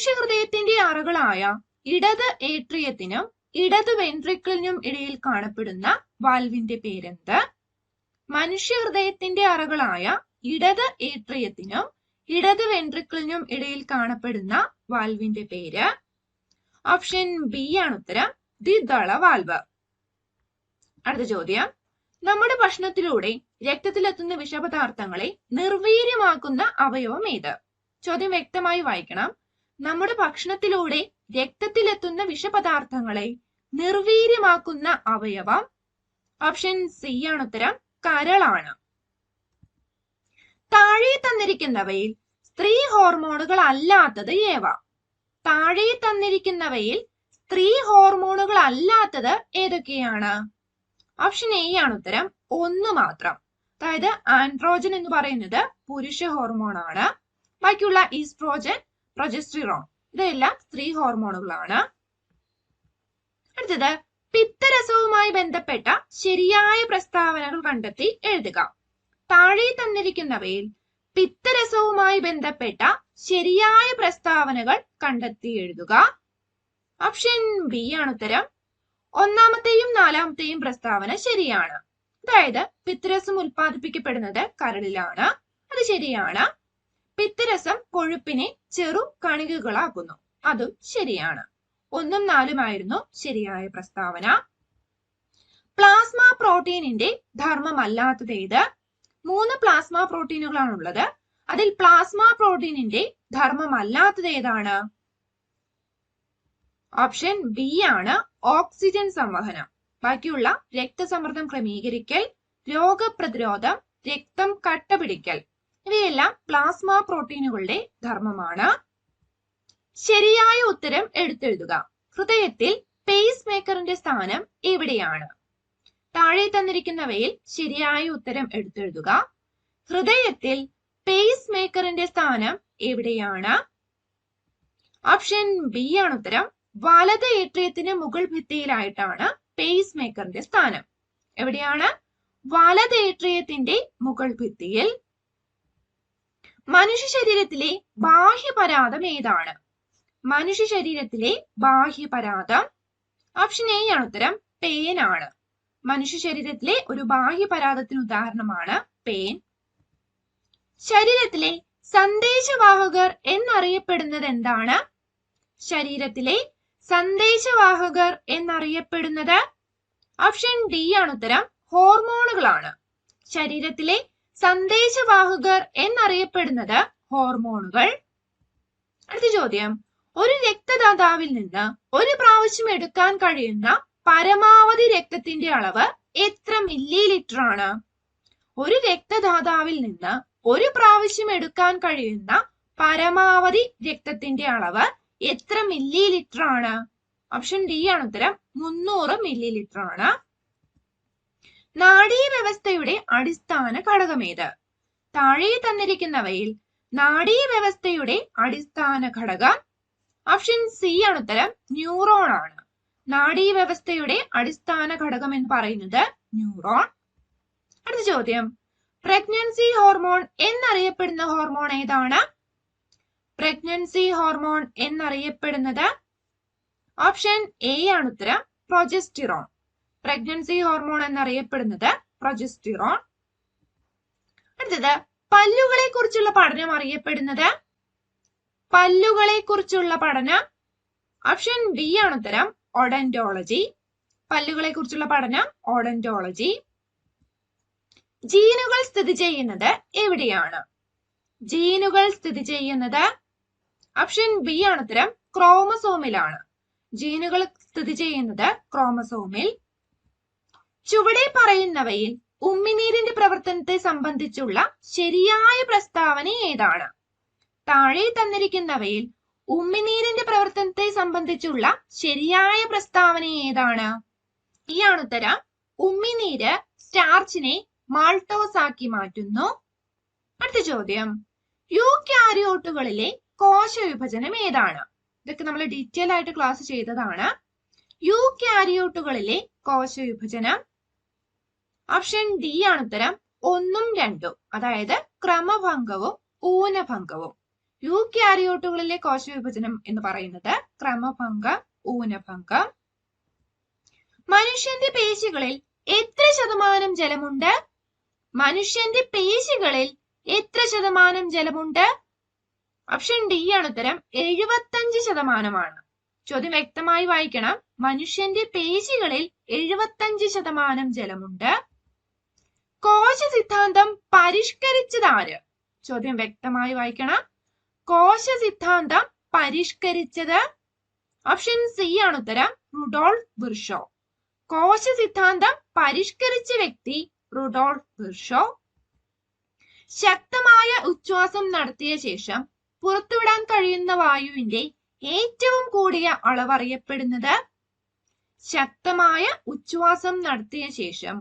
മനുഷ്യഹൃദയത്തിന്റെ അറകളായ ഇടത് ഏട്രിയത്തിനും ഇടത് വെൻട്രിക്കിളിനും ഇടയിൽ കാണപ്പെടുന്ന വാൽവിന്റെ പേരെന്ത്? മനുഷ്യഹൃദയത്തിന്റെ അറകളായ ഇടത് ഏട്രിയത്തിനും ഇടത് വെൻട്രിക്കിളിനും ഇടയിൽ കാണപ്പെടുന്ന വാൽവിന്റെ പേര്? ഓപ്ഷൻ ബി ആണ് ഉത്തരം. ദ്വിദള വാൽവ്. അടുത്ത ചോദ്യം. നമ്മുടെ ഭക്ഷണത്തിലൂടെ രക്തത്തിലെത്തുന്ന വിഷപദാർത്ഥങ്ങളെ നിർവീര്യമാക്കുന്ന അവയവം ഏത്? ചോദ്യം വ്യക്തമായി വായിക്കണം. നമ്മുടെ ഭക്ഷണത്തിലൂടെ രക്തത്തിലെത്തുന്ന വിഷപദാർത്ഥങ്ങളെ നിർവീര്യമാക്കുന്ന അവയവം. ഓപ്ഷൻ സി ആണ് ഉത്തരം. കരളാണ്. താഴെ തന്നിരിക്കുന്നവയിൽ സ്ത്രീ ഹോർമോണുകൾ അല്ലാത്തത് ഏവ? താഴെ തന്നിരിക്കുന്നവയിൽ സ്ത്രീ ഹോർമോണുകൾ അല്ലാത്തത് ഏതൊക്കെയാണ്? ഓപ്ഷൻ എ ആണ് ഉത്തരം. ഒന്ന് മാത്രം. അതായത് ആൻഡ്രോജൻ എന്ന് പറയുന്നത് പുരുഷ ഹോർമോണാണ്. ബാക്കിയുള്ള ഈസ്ട്രോജൻ പ്രൊജസ്ട്രിറോൺ ഇതെല്ലാം സ്ത്രീ ഹോർമോണുകളാണ്. അടുത്തത് പിത്തരസവുമായി ബന്ധപ്പെട്ട ശരിയായ പ്രസ്താവനകൾ കണ്ടെത്തി എഴുതുക. താഴെ തന്നിരിക്കുന്നവയിൽ പിത്തരസവുമായി ബന്ധപ്പെട്ട ശരിയായ പ്രസ്താവനകൾ കണ്ടെത്തി എഴുതുക. ഓപ്ഷൻ ബി ആണ് ഉത്തരം. ഒന്നാമത്തെയും നാലാമത്തെയും പ്രസ്താവന ശരിയാണ്. അതായത് പിത്തരസം ഉൽപ്പാദിപ്പിക്കപ്പെടുന്നത് കരളിലാണ്. അത് ശരിയാണ്. പിത്തരസം കൊഴുപ്പിനെ ചെറു കണികകളാക്കുന്നു. അതും ശരിയാണ്. ഒന്നും നാലുമായിരുന്നു ശരിയായ പ്രസ്താവന. പ്ലാസ്മ പ്രോട്ടീനിന്റെ ധർമ്മമല്ലാത്തത് ഏത് മൂന്ന് പ്ലാസ്മ പ്രോട്ടീനുകളാണുള്ളത്. അതിൽ പ്ലാസ്മ പ്രോട്ടീനിന്റെ ധർമ്മമല്ലാത്തത് ഏതാണ് ഓപ്ഷൻ ബി ആണ് ഓക്സിജൻ സംവഹനം. ബാക്കിയുള്ള രക്തസമ്മർദ്ദം ക്രമീകരിക്കൽ രോഗപ്രതിരോധം രക്തം കട്ടപിടിക്കൽ. ഇവയെല്ലാം പ്ലാസ്മ പ്രോട്ടീനുകളുടെ ധർമ്മമാണ്. ശരിയായ ഉത്തരം എടുത്തെഴുതുക. ഹൃദയത്തിൽ പേസ് മേക്കറിന്റെ സ്ഥാനം എവിടെയാണ്? താഴെ തന്നിരിക്കുന്നവയിൽ ശരിയായ ഉത്തരം എടുത്തെഴുതുക. ഹൃദയത്തിൽ പേസ് മേക്കറിന്റെ സ്ഥാനം എവിടെയാണ്? ഓപ്ഷൻ ബി ആണ് ഉത്തരം. വലത് ഏട്രിയത്തിന് മുകൾ ഭിത്തിയിലായിട്ടാണ് പേസ് മേക്കറിന്റെ സ്ഥാനം. എവിടെയാണ്? വലത് ഏട്രിയത്തിന്റെ മുകൾ ഭിത്തിയിൽ. മനുഷ്യ ശരീരത്തിലെ ബാഹ്യപരാതം ഏതാണ്? മനുഷ്യ ശരീരത്തിലെ ബാഹ്യപരാതം ഓപ്ഷൻ എ ആണ് ഉത്തരം. പേനാണ് മനുഷ്യ ശരീരത്തിലെ ഒരു ബാഹ്യപരാതത്തിന് ഉദാഹരണമാണ് പേൻ ശരീരത്തിലെ സന്ദേശവാഹകർ എന്നറിയപ്പെടുന്നത് എന്താണ്? ശരീരത്തിലെ സന്ദേശവാഹകർ എന്നറിയപ്പെടുന്നത് ഓപ്ഷൻ ഡി ആണ് ഉത്തരം. ഹോർമോണുകളാണ് ശരീരത്തിലെ സന്ദേശവാഹകർ എന്നറിയപ്പെടുന്നത് ഹോർമോണുകൾ. അടുത്ത ചോദ്യം. ഒരു രക്തദാതാവിൽ നിന്ന് ഒരു പ്രാവശ്യം എടുക്കാൻ കഴിയുന്ന പരമാവധി രക്തത്തിന്റെ അളവ് എത്ര മില്ലി ലിറ്റർ ആണ്? ഒരു രക്തദാതാവിൽ നിന്ന് ഒരു പ്രാവശ്യം എടുക്കാൻ കഴിയുന്ന പരമാവധി രക്തത്തിന്റെ അളവ് എത്ര മില്ലി ലിറ്റർ ആണ്? ഓപ്ഷൻ ഡി ആണ് ഉത്തരം. മുന്നൂറ് മില്ലി ലിറ്റർ ആണ്. നാഡീവ്യവസ്ഥയുടെ അടിസ്ഥാന ഘടകമേത്? താഴെ തന്നിരിക്കുന്നവയിൽ നാഡീവ്യവസ്ഥയുടെ അടിസ്ഥാന ഘടകം ഓപ്ഷൻ സി ആണ് ഉത്തരം ന്യൂറോൺ ആണ്. നാഡീവ്യവസ്ഥയുടെ അടിസ്ഥാന ഘടകം എന്ന് പറയുന്നത് ന്യൂറോൺ. അടുത്ത ചോദ്യം. പ്രഗ്നൻസി ഹോർമോൺ എന്നറിയപ്പെടുന്ന ഹോർമോൺ ഏതാണ്? പ്രഗ്നൻസി ഹോർമോൺ എന്നറിയപ്പെടുന്നത് ഓപ്ഷൻ എ ആണ് ഉത്തരം പ്രൊജസ്റ്റിറോൺ. പ്രഗ്നൻസി ഹോർമോൺ എന്നറിയപ്പെടുന്നത് പ്രൊജസ്റ്റിറോൺ അടുത്തത് പല്ലുകളെ കുറിച്ചുള്ള പഠനം അറിയപ്പെടുന്നത്? പല്ലുകളെ കുറിച്ചുള്ള പഠനം. ഓപ്ഷൻ ബി ആണ് ഉത്തരം ഒഡന്റോളജി പല്ലുകളെ കുറിച്ചുള്ള പഠനം ഓഡന്റോളജി ജീനുകൾ സ്ഥിതി ചെയ്യുന്നത് എവിടെയാണ്? ജീനുകൾ സ്ഥിതി ചെയ്യുന്നത്? ഓപ്ഷൻ ബി ആണ് ഉത്തരം ക്രോമസോമിലാണ് ജീനുകൾ സ്ഥിതി ചെയ്യുന്നത് ക്രോമസോമിൽ ചുവടെ പറയുന്നവയിൽ ഉമ്മിനീരിന്റെ പ്രവർത്തനത്തെ സംബന്ധിച്ചുള്ള ശരിയായ പ്രസ്താവന ഏതാണ്? താഴെ തന്നിരിക്കുന്നവയിൽ ഉമ്മിനീരിന്റെ പ്രവർത്തനത്തെ സംബന്ധിച്ചുള്ള ശരിയായ പ്രസ്താവന ഏതാണ്? ഈ ഉത്തരം ഉമ്മിനീര് സ്റ്റാർച്ചിനെ മാൾട്ടോസ് ആക്കി മാറ്റുന്നു. അടുത്ത ചോദ്യം. യൂക്യാരിയോട്ടുകളിലെ കോശ വിഭജനം ഏതാണ്? ഇതൊക്കെ നമ്മൾ ഡീറ്റെയിൽ ആയിട്ട് ക്ലാസ് ചെയ്തതാണ്. യൂക്യാരിയോട്ടുകളിലെ കോശ വിഭജനം ഓപ്ഷൻ ഡി ആണ് ഉത്തരം ഒന്നും രണ്ടും. അതായത് ക്രമഭംഗവും ഊനഭംഗവും. യൂക്യാരിയോട്ടുകളിലെ കോശവിഭജനം എന്ന് പറയുന്നത് ക്രമഭംഗം ഊനഭംഗം. മനുഷ്യന്റെ പേശികളിൽ എത്ര ശതമാനം ജലമുണ്ട്? മനുഷ്യന്റെ പേശികളിൽ എത്ര ശതമാനം ജലമുണ്ട്? ഓപ്ഷൻ ഡി ആണ് ഉത്തരം എഴുപത്തഞ്ച് ശതമാനമാണ്. ചോദ്യം വ്യക്തമായി വായിക്കണം. മനുഷ്യന്റെ പേശികളിൽ എഴുപത്തഞ്ച് ശതമാനം ജലമുണ്ട്. കോശ സിദ്ധാന്തം പരിഷ്കരിച്ചതാര്? ചോദ്യം വ്യക്തമായി വായിക്കണം. കോശ സിദ്ധാന്തം പരിഷ്കരിച്ചത് ഓപ്ഷൻ സി ആണ് ഉത്തരം. റുഡോൾഫ് വിർഷോ കോശ സിദ്ധാന്തം പരിഷ്കരിച്ച വ്യക്തി റുഡോൾഫ് വിർഷോ ശക്തമായ ഉച്ഛ്വാസം നടത്തിയ ശേഷം പുറത്തുവിടാൻ കഴിയുന്ന വായുവിന്റെ ഏറ്റവും കൂടിയ അളവ് അറിയപ്പെടുന്നത് ശക്തമായ ഉച്ഛ്വാസം നടത്തിയ ശേഷം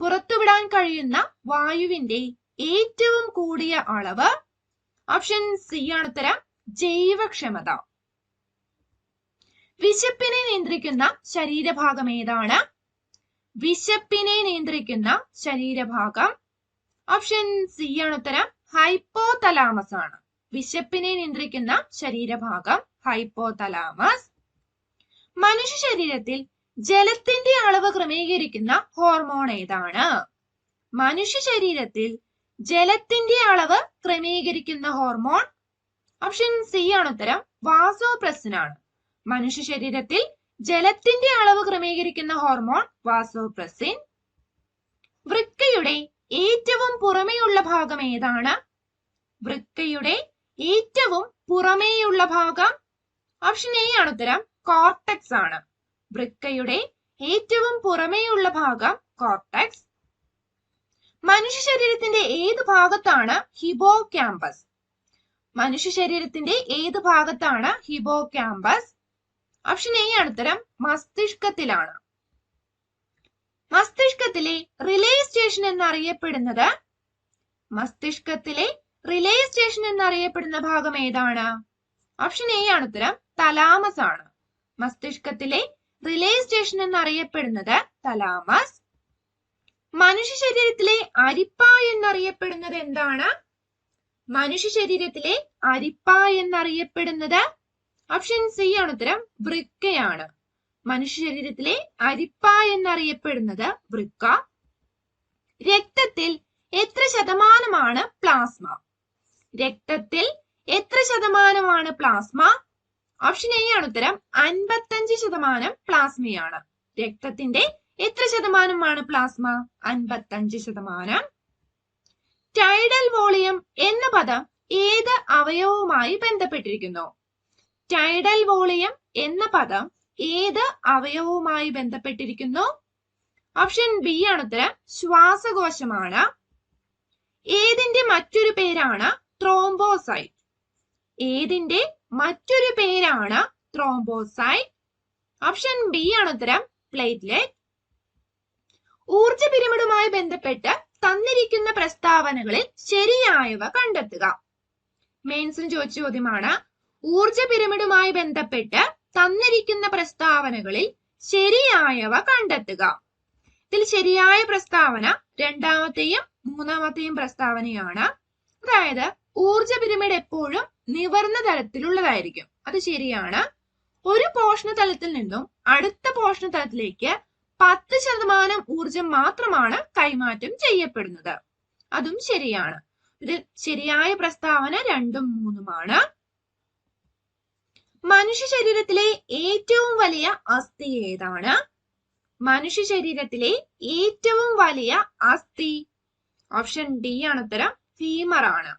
പുറത്തുവിടാൻ കഴിയുന്ന വായുവിന്റെ ഏറ്റവും കൂടിയ അളവ് ഓപ്ഷൻ സി ആണ് ഉത്തരം. ജൈവക്ഷമത. വിശപ്പിനെ നിയന്ത്രിക്കുന്ന ശരീരഭാഗം ഏതാണ്? വിശപ്പിനെ നിയന്ത്രിക്കുന്ന ശരീരഭാഗം ഓപ്ഷൻ സി ആണ് ഉത്തരം. ഹൈപ്പോതലാമസ് ആണ്. വിശപ്പിനെ നിയന്ത്രിക്കുന്ന ശരീരഭാഗം ഹൈപ്പോതലാമസ് മനുഷ്യ ശരീരത്തിൽ ജലത്തിന്റെ അളവ് ക്രമീകരിക്കുന്ന ഹോർമോൺ ഏതാണ്? മനുഷ്യ ശരീരത്തിൽ ജലത്തിന്റെ അളവ് ക്രമീകരിക്കുന്ന ഹോർമോൺ ഓപ്ഷൻ സി ആണ് ഉത്തരം. വാസോപ്രസിൻ ആണ് മനുഷ്യ ശരീരത്തിൽ ജലത്തിന്റെ അളവ് ക്രമീകരിക്കുന്ന ഹോർമോൺ വാസോപ്രസിൻ. വൃക്കയുടെ ഏറ്റവും പുറമേയുള്ള ഭാഗം ഏതാണ്? വൃക്കയുടെ ഏറ്റവും പുറമേയുള്ള ഭാഗം ഓപ്ഷൻ എ ആണ് ഉത്തരം. കോർട്ടക്സ് ആണ് വൃക്കയുടെ ഏറ്റവും പുറമേയുള്ള ഭാഗം കോർട്ടക്സ് മനുഷ്യ ശരീരത്തിന്റെ ഏത് ഭാഗത്താണ് ഹിബോ ക്യാമ്പസ് മനുഷ്യ ശരീരത്തിന്റെ ഏത് ഭാഗത്താണ് ഹിബോ ക്യാമ്പസ് ഓപ്ഷൻ എ ആണ് ഉത്തരം മസ്തിഷ്കത്തിലാണ്. മസ്തിഷ്കത്തിലെ റിലേ സ്റ്റേഷൻ എന്നറിയപ്പെടുന്നത് മസ്തിഷ്കത്തിലെ റിലേ സ്റ്റേഷൻ എന്നറിയപ്പെടുന്ന ഭാഗം ഏതാണ്? ഓപ്ഷൻ എ ആണ് ഉത്തരം തലാമസ് ആണ്. മസ്തിഷ്കത്തിലെ റിലേ സ്റ്റേഷൻ എന്നറിയപ്പെടുന്നത് തലാമസ്. മനുഷ്യ ശരീരത്തിലെ അരിപ്പ എന്നറിയപ്പെടുന്നത് എന്താണ്? മനുഷ്യ ശരീരത്തിലെ അരിപ്പ എന്നറിയപ്പെടുന്നത് ഓപ്ഷൻ സി ആണ് ഉത്തരം. വൃക്കയാണ്. മനുഷ്യ ശരീരത്തിലെ അരിപ്പ എന്നറിയപ്പെടുന്നത് വൃക്ക. രക്തത്തിൽ എത്ര ശതമാനമാണ് പ്ലാസ്മ? രക്തത്തിൽ എത്ര ശതമാനമാണ് പ്ലാസ്മ? ഓപ്ഷൻ എ ആണ് ഉത്തരം അൻപത്തഞ്ച് ശതമാനം പ്ലാസ്മയാണ് രക്തത്തിന്റെ എത്ര ശതമാനമാണ് പ്ലാസ്മ അൻപത്തഞ്ച് ശതമാനം. ടൈഡൽ വോളിയം എന്ന പദം ഏത് അവയവവുമായി ബന്ധപ്പെട്ടിരിക്കുന്നു? ടൈഡൽ വോളിയം എന്ന പദം ഏത് അവയവവുമായി ബന്ധപ്പെട്ടിരിക്കുന്നു? ഓപ്ഷൻ ബി ആണ് ഉത്തരം ശ്വാസകോശമാണ്. ഏതിന്റെ മറ്റൊരു പേരാണ് ത്രോംബോസൈറ്റ് ഏതിന്റെ മറ്റൊരു പേരാണ് ത്രോംബോസൈറ്റ് ഓപ്ഷൻ ബി ആണ് ഉത്തരം പ്ലേറ്റ്ലെറ്റ് ഊർജ പിരമിഡുമായി ബന്ധപ്പെട്ട് തന്നിരിക്കുന്ന പ്രസ്താവനകളിൽ ശരിയായവ കണ്ടെത്തുക. മെയിൻസിന് ചോദിച്ച ചോദ്യമാണ് ഊർജ പിരമിഡുമായി ബന്ധപ്പെട്ട് തന്നിരിക്കുന്ന പ്രസ്താവനകളിൽ ശരിയായവ കണ്ടെത്തുക. ഇതിൽ ശരിയായ പ്രസ്താവന രണ്ടാമത്തെയും മൂന്നാമത്തെയും പ്രസ്താവനയാണ്. അതായത് ഊർജ പിരമിഡ് എപ്പോഴും നിവർന്ന തലത്തിലുള്ളതായിരിക്കും. അത് ശരിയാണ്. ഒരു പോഷണ തലത്തിൽ നിന്നും അടുത്ത പോഷണ തലത്തിലേക്ക് പത്ത് ശതമാനം ഊർജം മാത്രമാണ് കൈമാറ്റം ചെയ്യപ്പെടുന്നത്. അതും ശരിയാണ്. ഇതിൽ ശരിയായ പ്രസ്താവന രണ്ടും മൂന്നുമാണ്. മനുഷ്യ ശരീരത്തിലെ ഏറ്റവും വലിയ അസ്ഥി ഏതാണ്? മനുഷ്യ ശരീരത്തിലെ ഏറ്റവും വലിയ അസ്ഥി. ഓപ്ഷൻ ഡി ആണ് ഉത്തരം ഫീമർ ആണ്.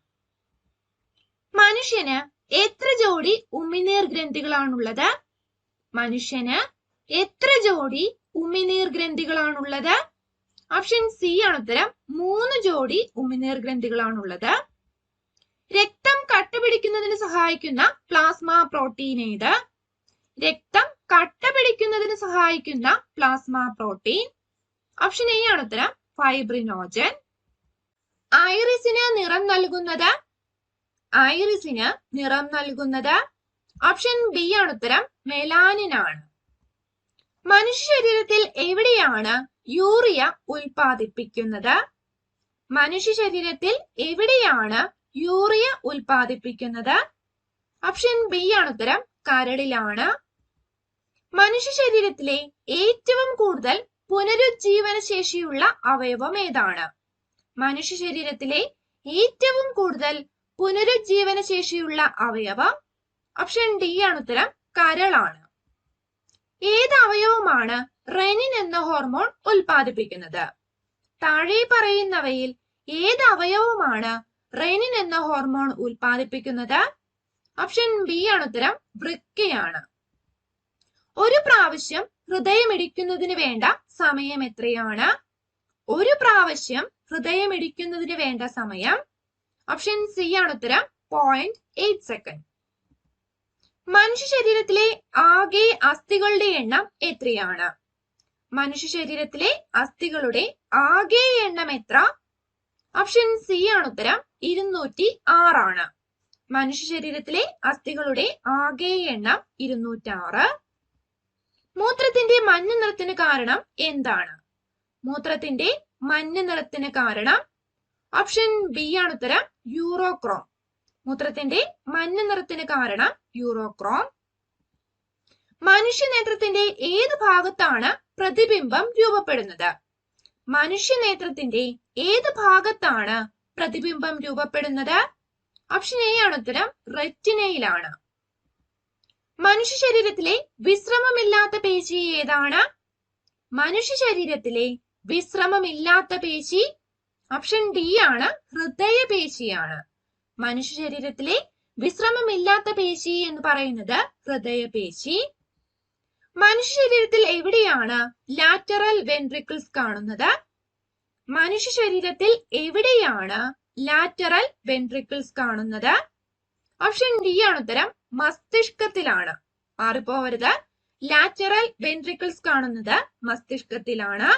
മനുഷ്യന് എത്ര ജോഡി ഉമിനീർ ഗ്രന്ഥികളാണുള്ളത്? മനുഷ്യന് എത്ര ജോഡി ഉമിനീർ ഗ്രന്ഥികളാണുള്ളത്? ഓപ്ഷൻ സി ആണ് ഉത്തരം. മൂന്ന് ജോഡി ഉമിനീർ ഗ്രന്ഥികളാണുള്ളത്. രക്തം കട്ടപിടിക്കുന്നതിന് സഹായിക്കുന്ന പ്ലാസ്മ പ്രോട്ടീൻ ഏത്? രക്തം കട്ടപിടിക്കുന്നതിന് സഹായിക്കുന്ന പ്ലാസ്മ പ്രോട്ടീൻ. ഓപ്ഷൻ എ ആണ് ഉത്തരം. ഫൈബ്രിനോജൻ. ഐറിസിന് നിറം നൽകുന്നത് ഐറിസിന് നിറം നൽകുന്നത് ഓപ്ഷൻ ബി ആണ് ഉത്തരം മെലാനിൻ ആണ് മനുഷ്യ ശരീരത്തിൽ എവിടെയാണ് യൂറിയ ഉൽപാദിപ്പിക്കുന്നത് മനുഷ്യ ശരീരത്തിൽ എവിടെയാണ് യൂറിയ ഉൽപാദിപ്പിക്കുന്നത് ഓപ്ഷൻ ബി ആണ് ഉത്തരം കരടിലാണ് മനുഷ്യ ശരീരത്തിലെ ഏറ്റവും കൂടുതൽ പുനരുജ്ജീവന ശേഷിയുള്ള അവയവം ഏതാണ്? മനുഷ്യ ശരീരത്തിലെ ഏറ്റവും കൂടുതൽ പുനരുജ്ജീവന ശേഷിയുള്ള അവയവം ഓപ്ഷൻ ഡി ആണ് ഉത്തരം. കരളാണ്. ഏത് അവയവമാണ് റെനിൻ എന്ന ഹോർമോൺ ഉൽപ്പാദിപ്പിക്കുന്നത്? താഴെ പറയുന്നവയിൽ ഏത് അവയവമാണ് റെനിൻ എന്ന ഹോർമോൺ ഉൽപ്പാദിപ്പിക്കുന്നത്? ഓപ്ഷൻ ബി ആണ് ഉത്തരം. വൃക്കയാണ്. ഒരു പ്രാവശ്യം ഹൃദയമിടിക്കുന്നതിന് വേണ്ട സമയം എത്രയാണ്? ഒരു പ്രാവശ്യം ഹൃദയമിടിക്കുന്നതിന് വേണ്ട സമയം ഓപ്ഷൻ സി ആണ് ഉത്തരം. പോയിന്റ് എയ്റ്റ് സെക്കൻഡ് മനുഷ്യ ശരീരത്തിലെ ആകെ അസ്ഥികളുടെ എണ്ണം എത്രയാണ്? മനുഷ്യ ശരീരത്തിലെ അസ്ഥികളുടെ ആകെ എണ്ണം എത്ര? ഓപ്ഷൻ സി ആണ് ഉത്തരം. ഇരുന്നൂറ്റി ആറാണ്. മനുഷ്യ ശരീരത്തിലെ അസ്ഥികളുടെ ആകെ എണ്ണം ഇരുന്നൂറ്റാറ്. മൂത്രത്തിന്റെ മഞ്ഞ നിറത്തിന് കാരണം എന്താണ്? മൂത്രത്തിന്റെ മഞ്ഞ നിറത്തിന് കാരണം. ഓപ്ഷൻ ബി ആണ് ഉത്തരം. യൂറോക്രോം. മൂത്രത്തിന്റെ മഞ്ഞ നിറത്തിന് കാരണം യൂറോക്രോം. മനുഷ്യനേത്രത്തിന്റെ ഏത് ഭാഗത്താണ് പ്രതിബിംബം രൂപപ്പെടുന്നത്? മനുഷ്യനേത്രത്തിന്റെ ഏത് ഭാഗത്താണ് പ്രതിബിംബം രൂപപ്പെടുന്നത്? ഓപ്ഷൻ എ ആണ് ഉത്തരം. റെറ്റിനയിലാണ്. മനുഷ്യ ശരീരത്തിലെ വിശ്രമമില്ലാത്ത പേശി ഏതാണ്? മനുഷ്യ ശരീരത്തിലെ വിശ്രമമില്ലാത്ത പേശി ഓപ്ഷൻ ഡി ആണ് ഹൃദയപേശിയാണ് മനുഷ്യ ശരീരത്തിലെ വിശ്രമമില്ലാത്ത പേശി എന്ന് പറയുന്നത് ഹൃദയപേശി മനുഷ്യ ശരീരത്തിൽ എവിടെയാണ് ലാറ്ററൽ വെൻട്രിക്കിൾസ് കാണുന്നത്? മനുഷ്യ ശരീരത്തിൽ എവിടെയാണ് ലാറ്ററൽ വെൻട്രിക്കിൾസ് കാണുന്നത്? ഓപ്ഷൻ ഡി ആണ് ഉത്തരം. മസ്തിഷ്കത്തിലാണ്. മാറിപ്പോവരുത് ലാറ്ററൽ വെൻട്രിക്കിൾസ് കാണുന്നത് മസ്തിഷ്കത്തിലാണ്.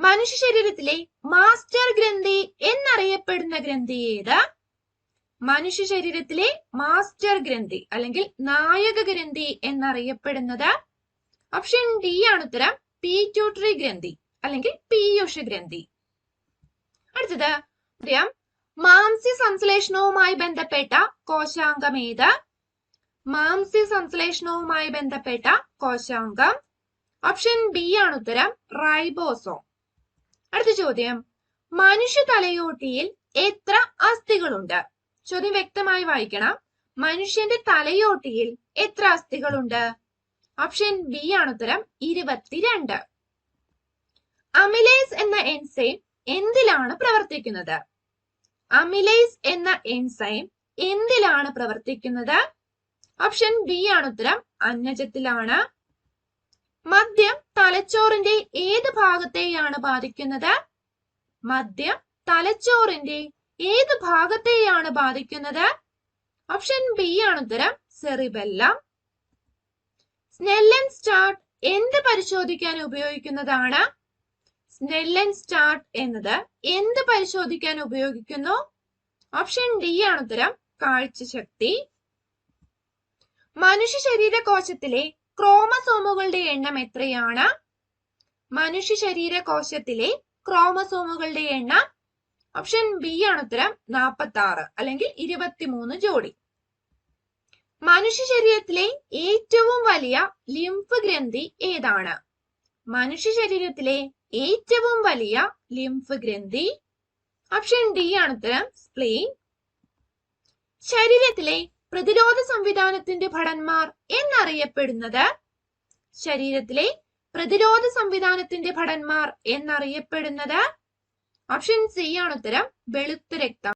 മനുഷ്യ ശരീരത്തിലെ മാസ്റ്റർ ഗ്രന്ഥി എന്നറിയപ്പെടുന്ന ഗ്രന്ഥി ഏതാ? മനുഷ്യ ശരീരത്തിലെ മാസ്റ്റർ ഗ്രന്ഥി അല്ലെങ്കിൽ നായക ഗ്രന്ഥി എന്നറിയപ്പെടുന്നത് ഓപ്ഷൻ ഡി ആണ് ഉത്തരം. പീറ്റ്യൂട്ടറി ഗ്രന്ഥി അല്ലെങ്കിൽ പീയൂഷ ഗ്രന്ഥി. അടുത്തത് അറിയാം മാംസ്യ സംശ്ലേഷണവുമായി ബന്ധപ്പെട്ട കോശാംഗം ഏത്? മാംസ്യ സംശ്ലേഷണവുമായി ബന്ധപ്പെട്ട കോശാംഗം. ഓപ്ഷൻ ബി ആണ് ഉത്തരം. റൈബോസോം. അടുത്ത ചോദ്യം. മനുഷ്യ തലയോട്ടിയിൽ എത്ര അസ്ഥികളുണ്ട്? ചോദ്യം വ്യക്തമായി വായിക്കണം. മനുഷ്യന്റെ തലയോട്ടിയിൽ എത്ര അസ്ഥികളുണ്ട്? ഓപ്ഷൻ ബി ആണ് ഉത്തരം ഇരുപത്തിരണ്ട്. അമിലേസ് എന്ന എൻസൈം എന്തിലാണ് പ്രവർത്തിക്കുന്നത്? അമിലേസ് എന്ന എൻസൈം എന്തിലാണ് പ്രവർത്തിക്കുന്നത്? ഓപ്ഷൻ ബി ആണ് ഉത്തരം അന്നജത്തിലാണ്. മദ്യം തലച്ചോറിന്റെ ഏത് ഭാഗത്തെയാണ് ബാധിക്കുന്നത്? മദ്യം തലച്ചോറിന്റെ ഏത് ഭാഗത്തെയാണ് ബാധിക്കുന്നത്? ഓപ്ഷൻ ബി ആണ് ഉത്തരം. സെറിബെല്ലം. സ്നെല്ലൻ സ്റ്റാർട്ട് എന്ത് പരിശോധിക്കാൻ ഉപയോഗിക്കുന്നതാണ്? സ്നെല്ലൻ സ്റ്റാർട്ട് എന്നത് എന്ത് പരിശോധിക്കാൻ ഉപയോഗിക്കുന്നു? ഓപ്ഷൻ ഡി ആണ് ഉത്തരം. കാഴ്ചശക്തി. മനുഷ്യ ശരീര കോശത്തിലെ ക്രോമസോമുകളുടെ എണ്ണം എത്രയാണ്? മനുഷ്യ ശരീര കോശത്തിലെ ക്രോമസോമുകളുടെ എണ്ണം ഓപ്ഷൻ ബി ആണ് ഉത്തരം. നാൽപ്പത്തി ആറ് അല്ലെങ്കിൽ ഇരുപത്തിമൂന്ന് ജോഡി. മനുഷ്യ ശരീരത്തിലെ ഏറ്റവും വലിയ ലിംഫ് ഗ്രന്ഥി ഏതാണ്? മനുഷ്യ ശരീരത്തിലെ ഏറ്റവും വലിയ ലിംഫ് ഗ്രന്ഥി ഓപ്ഷൻ ഡി ആണ് ഉത്തരം. സ്പ്ലെയിൻ ശരീരത്തിലെ പ്രതിരോധ സംവിധാനത്തിന്റെ ഭടന്മാർ എന്നറിയപ്പെടുന്നത്? ശരീരത്തിലെ പ്രതിരോധ സംവിധാനത്തിന്റെ ഭടന്മാർ എന്നറിയപ്പെടുന്നത്? ഓപ്ഷൻ സി ആണ് ഉത്തരം വെളുത്ത രക്തം.